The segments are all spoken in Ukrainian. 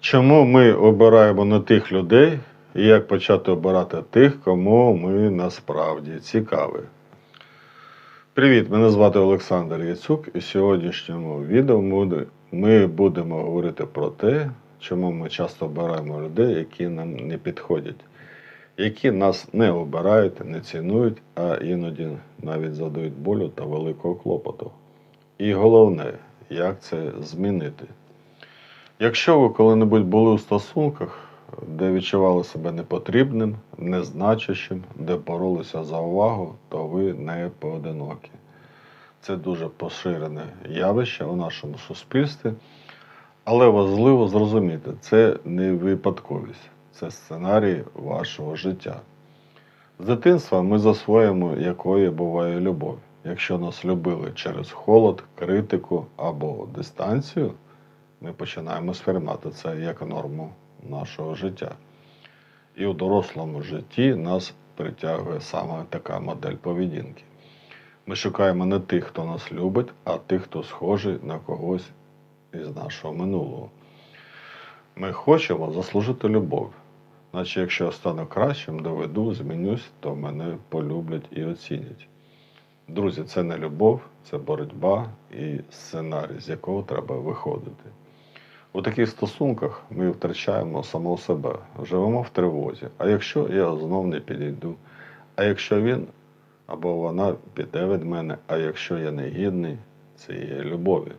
Чому ми обираємо не тих людей і як почати обирати тих, кому ми насправді цікаві? Привіт, мене звати Олександр Яцюк, і в сьогоднішньому відео ми- будемо говорити про те, чому ми часто обираємо людей, які нам не підходять, які нас не обирають, не цінують, а іноді навіть задають болю та великого клопоту. І головне, як це змінити. Якщо ви коли-небудь були у стосунках, де відчували себе непотрібним, незначущим, де боролися за увагу, то ви не поодинокі. Це дуже поширене явище у нашому суспільстві, але важливо зрозуміти, це не випадковість, це сценарій вашого життя. З дитинства ми засвоїмо, якою буває любов. Якщо нас любили через холод, критику або дистанцію, ми починаємо сприймати це як норму нашого життя. І у дорослому житті нас притягує саме така модель поведінки. Ми шукаємо не тих, хто нас любить, а тих, хто схожий на когось із нашого минулого. Ми хочемо заслужити любов. Наче якщо я стану кращим, доведу, змінюсь, то мене полюблять і оцінять. Друзі, це не любов, це боротьба і сценарій, з якого треба виходити. У таких стосунках ми втрачаємо самого себе, живемо в тривозі. А якщо я знов не підійду, а якщо він або вона піде від мене, а якщо я не гідний цієї любові.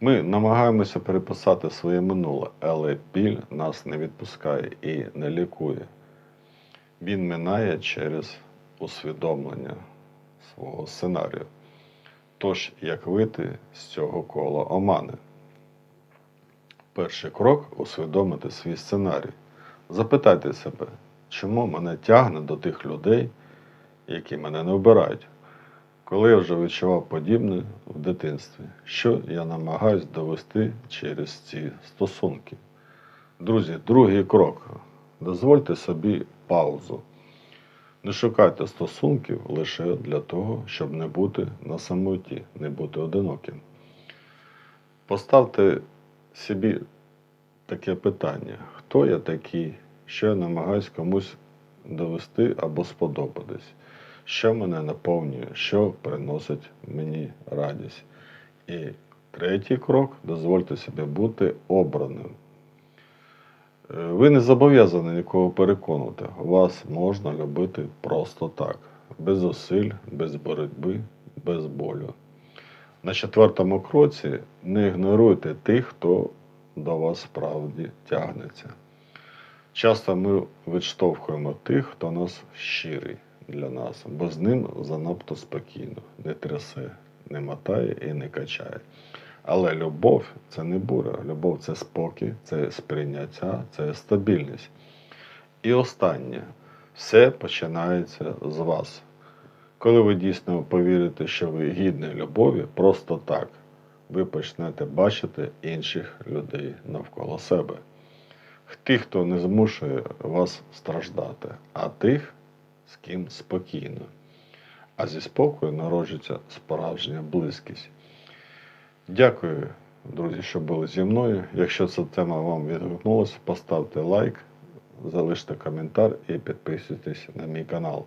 Ми намагаємося переписати своє минуле, але біль нас не відпускає і не лікує. Він минає через усвідомлення свого сценарію. Тож, як вийти з цього кола омани? Перший крок усвідомити свій сценарій. Запитайте себе, чому мене тягне до тих людей, які мене не обирають. Коли я вже відчував подібне в дитинстві, що я намагаюсь довести через ці стосунки. Друзі, другий крок. Дозвольте собі паузу. Не шукайте стосунків лише для того, щоб не бути на самоті, не бути одиноким. Поставте собі таке питання: хто я такий, що я намагаюсь комусь довести або сподобатись, що мене наповнює, що приносить мені радість. І третій крок дозвольте собі бути обраним. Е, Ви не зобов'язані нікого переконувати. Вас можна любити просто так, без зусиль, без боротьби, без болю. На четвертому кроці не ігноруйте тих, хто до вас справді тягнеться. Часто ми відштовхуємо тих, хто нас щирий для нас, бо з ним занадто спокійно, не трясе, не мотає і не качає. Але любов це не буря. Любов це спокій, це сприйняття, це стабільність. І останнє все починається з вас. Коли ви дійсно повірите, що ви гідні любові, просто так, ви почнете бачити інших людей навколо себе. Тих, хто не змушує вас страждати, а тих, з ким спокійно. А зі спокою народжується справжня близькість. Дякую, друзі, що були зі мною. Якщо ця тема вам відгукнулася, поставте лайк, залиште коментар і підписуйтесь на мій канал.